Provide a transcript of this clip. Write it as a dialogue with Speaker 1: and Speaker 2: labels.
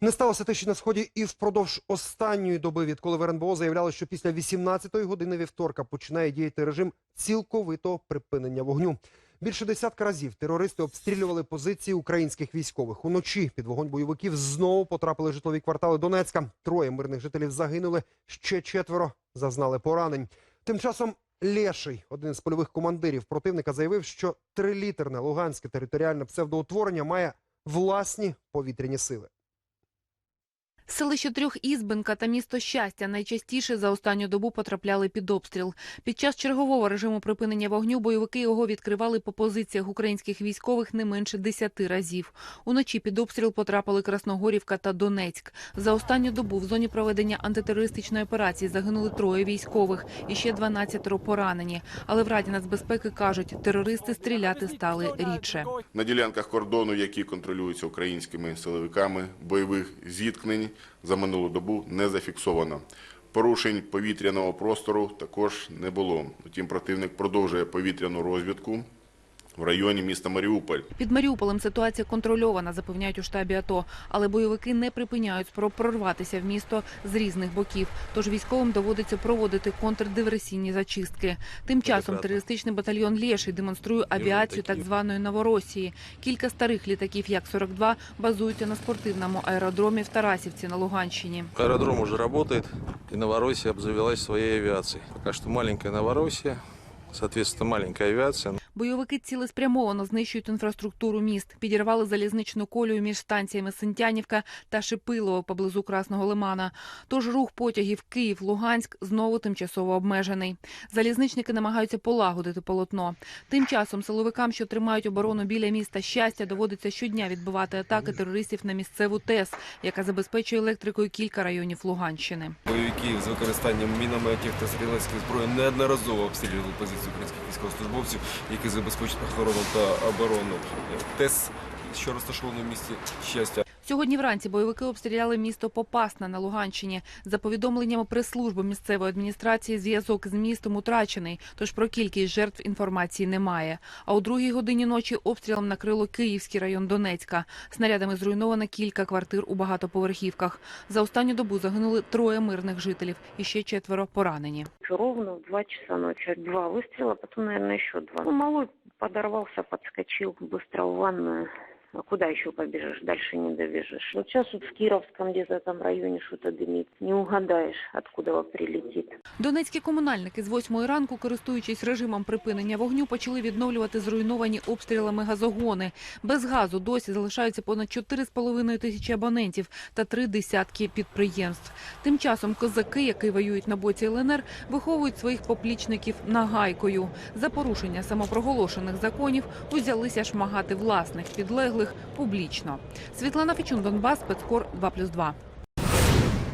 Speaker 1: Не сталося що на сході і впродовж останньої доби, відколи в РНБО заявляли, що після 18-ї години вівторка починає діяти режим цілковитого припинення вогню. Більше десятка разів терористи обстрілювали позиції українських військових. Уночі під вогонь бойовиків знову потрапили житлові квартали Донецька. Троє мирних жителів загинули, ще четверо зазнали поранень. Тим часом Леший, один з польових командирів противника, заявив, що трилітерне луганське територіальне псевдоутворення має власні повітряні сили.
Speaker 2: Селище Трьох Ізбенка та місто Щастя найчастіше за останню добу потрапляли під обстріл. Під час чергового режиму припинення вогню бойовики його відкривали по позиціях українських військових не менше десяти разів. Уночі під обстріл потрапили Красногорівка та Донецьк. За останню добу в зоні проведення антитерористичної операції загинули троє військових і ще 12 поранені. Але в Раді нацбезпеки кажуть, терористи стріляти стали рідше.
Speaker 3: На ділянках кордону, які контролюються українськими силовиками, бойових зіткнень за минулу добу не зафіксовано. Порушень повітряного простору також не було. Втім, противник продовжує повітряну розвідку в районі міста Маріуполь.
Speaker 2: Під Маріуполем ситуація контрольована, запевняють у штабі АТО. Але бойовики не припиняють спроб прорватися в місто з різних боків. Тож військовим доводиться проводити контрдиверсійні зачистки. Тим часом терористичний батальйон Лєший демонструє авіацію так званої Новоросії. Кілька старих літаків Як-42 базуються на спортивному аеродромі в Тарасівці на Луганщині.
Speaker 4: Аэродром уже работает, и Новороссия обзавелась своей авиацией. Пока что маленькая Новороссия, соответственно, маленькая авиация.
Speaker 2: Бойовики цілеспрямовано знищують інфраструктуру міст, підірвали залізничну колію між станціями Синтянівка та Шипилово поблизу Красного Лимана. Тож рух потягів Київ-Луганськ знову тимчасово обмежений. Залізничники намагаються полагодити полотно. Тим часом силовикам, що тримають оборону біля міста щастя, доводиться щодня відбивати атаки терористів на місцеву ТЕС, яка забезпечує електрикою кілька районів Луганщини.
Speaker 5: Бойовики з використанням мінометів та стрілецької зброї неодноразово обстрілювали позиції українських військовослужбовців, які забезпечують охорону та оборону ТЕС, що розташовано в місті щастя.
Speaker 2: Сьогодні вранці бойовики обстріляли місто Попасна на Луганщині. За повідомленнями прес-служби місцевої адміністрації, зв'язок з містом утрачений, тож про кількість жертв інформації немає. А у другій годині ночі обстрілом накрило Київський район Донецька. Снарядами зруйновано кілька квартир у багатоповерхівках. За останню добу загинули троє мирних жителів і ще четверо поранені.
Speaker 6: Ровно в 2 часа ночи. Два выстрела, потом, наверное, еще два. Ну, малой подорвался, подскочил быстро в ванную. А куда еще побежишь? Дальше не добежишь. Вот сейчас вот в Кировском где-то там районе что-то дымит. Не угадаешь, откуда прилетит.
Speaker 2: Донецькі комунальники з восьмої ранку, користуючись режимом припинення вогню, почали відновлювати зруйновані обстрілами газогони. Без газу досі залишаються понад 4,5 тисячі абонентів та три десятки підприємств. Тим часом козаки, які воюють на боці ЛНР, виховують своїх поплічників нагайкою. За порушення самопроголошених законів узялися шмагати власних підлеглих публічно. Світлана Фічун, Донбас, спецкор 2+,2.